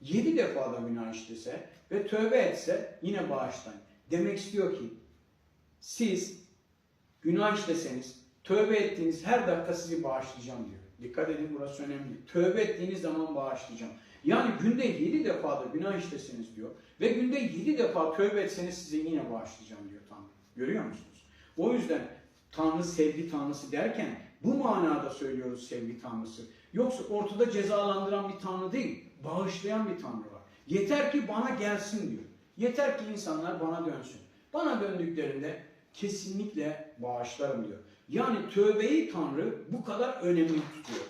yedi defa da günah işlese ve tövbe etse yine bağışlayın. Demek istiyor ki siz günah işleseniz tövbe ettiğiniz her dakika sizi bağışlayacağım diyor. Dikkat edin burası önemli. Tövbe ettiğiniz zaman bağışlayacağım. Yani günde yedi defa da günah işleseniz diyor ve günde yedi defa tövbe etseniz size yine bağışlayacağım diyor Tanrı. Görüyor musunuz? O yüzden Tanrı sevgi Tanrısı derken bu manada söylüyoruz sevgi Tanrısı. Yoksa ortada cezalandıran bir Tanrı değil, bağışlayan bir Tanrı var. Yeter ki bana gelsin diyor. Yeter ki insanlar bana dönsün. Bana döndüklerinde kesinlikle bağışlarım diyor. Yani tövbeyi Tanrı bu kadar önemli tutuyor.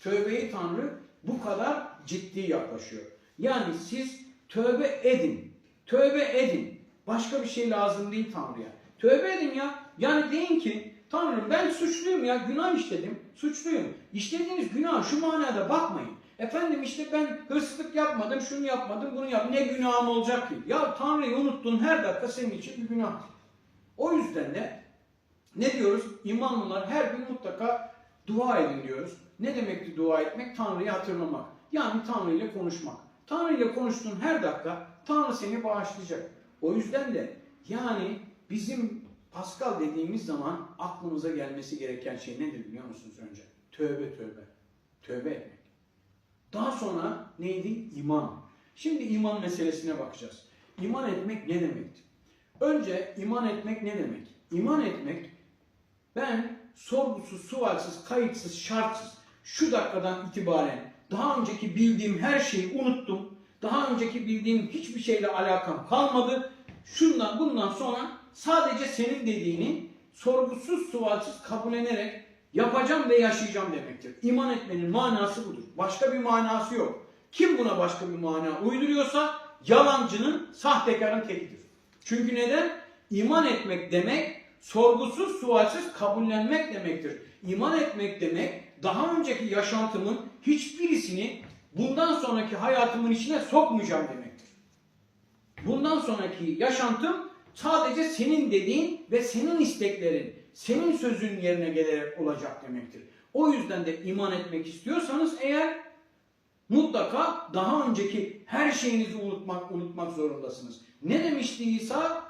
Tövbeyi Tanrı bu kadar ciddi yaklaşıyor. Yani siz tövbe edin. Tövbe edin. Başka bir şey lazım değil Tanrı'ya. Tövbe edin ya. Yani deyin ki Tanrım ben suçluyum ya. Günah işledim. Suçluyum. İşlediğiniz günah şu manada bakmayın. Efendim işte ben hırsızlık yapmadım, şunu yapmadım, bunu yapmadım. Ne günahım olacak ki? Ya Tanrı'yı unuttun her dakika senin için bir günah. O yüzden de ne diyoruz? İmanlılar her gün mutlaka dua edin diyoruz. Ne demekti dua etmek? Tanrı'yı hatırlamak. Yani Tanrı ile konuşmak. Tanrı ile konuştuğun her dakika Tanrı seni bağışlayacak. O yüzden de yani bizim Pascal dediğimiz zaman aklımıza gelmesi gereken şey nedir biliyor musunuz önce? Tövbe tövbe. Tövbe etmek. Daha sonra neydi? İman. Şimdi iman meselesine bakacağız. İman etmek ne demekti? Önce iman etmek ne demek? İman etmek ben sorgusuz, sualsiz, kayıtsız, şartsız şu dakikadan itibaren daha önceki bildiğim her şeyi unuttum. Daha önceki bildiğim hiçbir şeyle alakam kalmadı. Şundan bundan sonra sadece senin dediğini sorgusuz, sualsiz kabullenerek yapacağım ve yaşayacağım demektir. İman etmenin manası budur. Başka bir manası yok. Kim buna başka bir mana uyduruyorsa yalancının, sahtekarın tekidir. Çünkü neden? İman etmek demek sorgusuz, sualsiz kabullenmek demektir. İman etmek demek daha önceki yaşantımın hiçbirisini bundan sonraki hayatımın içine sokmayacağım demektir. Bundan sonraki yaşantım sadece senin dediğin ve senin isteklerin, senin sözün yerine gelerek olacak demektir. O yüzden de iman etmek istiyorsanız eğer mutlaka daha önceki her şeyinizi unutmak unutmak zorundasınız. Ne demişti İsa?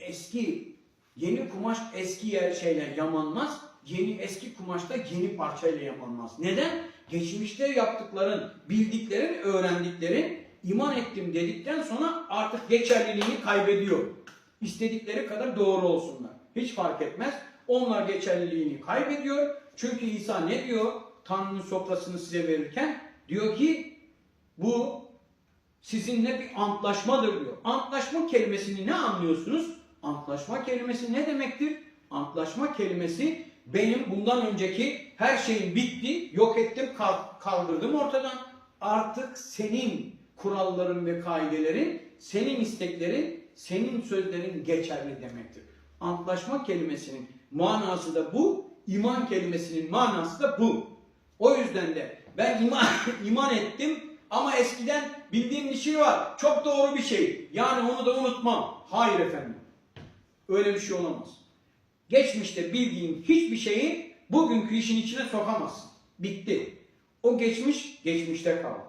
Eski yeni kumaş eski yer şeyle yamanmaz. Yeni eski kumaşta yeni parçayla yamanmaz. Neden? Geçmişte yaptıkların, bildiklerin, öğrendiklerin iman ettim dedikten sonra artık geçerliliğini kaybediyor. İstedikleri kadar doğru olsunlar. Hiç fark etmez. Onlar geçerliliğini kaybediyor. Çünkü İsa ne diyor? Tanrı'nın sofrasını size verirken diyor ki bu sizinle bir antlaşmadır diyor. Antlaşma kelimesini ne anlıyorsunuz? Antlaşma kelimesi ne demektir? Antlaşma kelimesi benim bundan önceki her şeyim bitti, yok ettim, kal- kaldırdım ortadan. Artık senin kuralların ve kaidelerin, senin isteklerin, senin sözlerin geçerli demektir. Antlaşma kelimesinin manası da bu, iman kelimesinin manası da bu. O yüzden de ben iman, iman ettim ama eskiden bildiğim bir şey var. Çok doğru bir şey. Yani onu da unutmam. Hayır efendim. Öyle bir şey olamaz. Geçmişte bildiğin hiçbir şeyi bugünkü işin içine sokamazsın. Bitti. O geçmiş, geçmişte kaldı.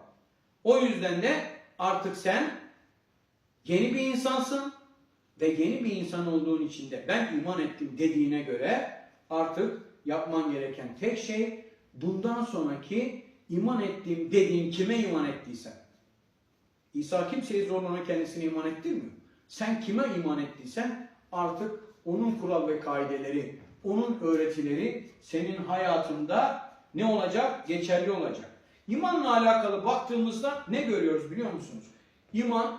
O yüzden de artık sen yeni bir insansın ve yeni bir insan olduğun için de ben iman ettim dediğine göre artık yapman gereken tek şey bundan sonraki iman ettiğim dediğin kime iman ettiysen. İsa kimseyi zorlana kendisine iman ettirmiyor. Sen kime iman ettiysen artık onun kural ve kaideleri, onun öğretileri senin hayatında ne olacak? Geçerli olacak. İmanla alakalı baktığımızda ne görüyoruz biliyor musunuz? İman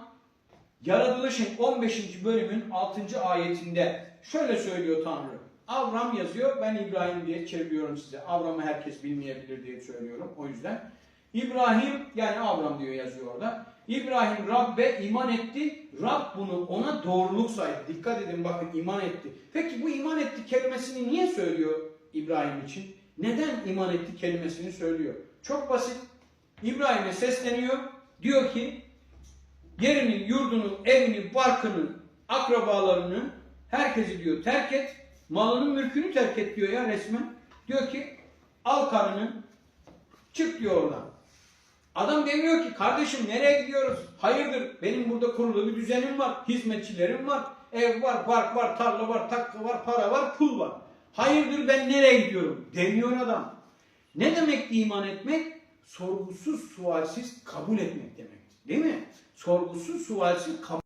Yaratılışın 15. bölümün 6. ayetinde şöyle söylüyor Tanrı. Avram yazıyor. Ben İbrahim diye çeviriyorum size. Avram'ı herkes bilmeyebilir diye söylüyorum. O yüzden. İbrahim yani Avram diyor yazıyor orada. İbrahim Rabbe iman etti. Rab bunu ona doğruluk saydı. Dikkat edin bakın iman etti. Peki bu iman etti kelimesini niye söylüyor İbrahim için? Neden iman etti kelimesini söylüyor? Çok basit. İbrahim'e sesleniyor. Diyor ki yerini, yurdunu, evini, barkını, akrabalarını, herkesi diyor terk et. Malının mülkünü terk et diyor ya resmen. Diyor ki al karını çık diyor oradan. Adam demiyor ki kardeşim nereye gidiyoruz? Hayırdır benim burada kurulu bir düzenim var. Hizmetçilerim var. Ev var, bark var, tarla var, takka var, para var, pul var. Hayırdır ben nereye gidiyorum? Demiyor adam. Ne demek iman etmek? Sorgusuz sualsiz kabul etmek demektir. Değil mi? Sorgusuz sualsiz kabul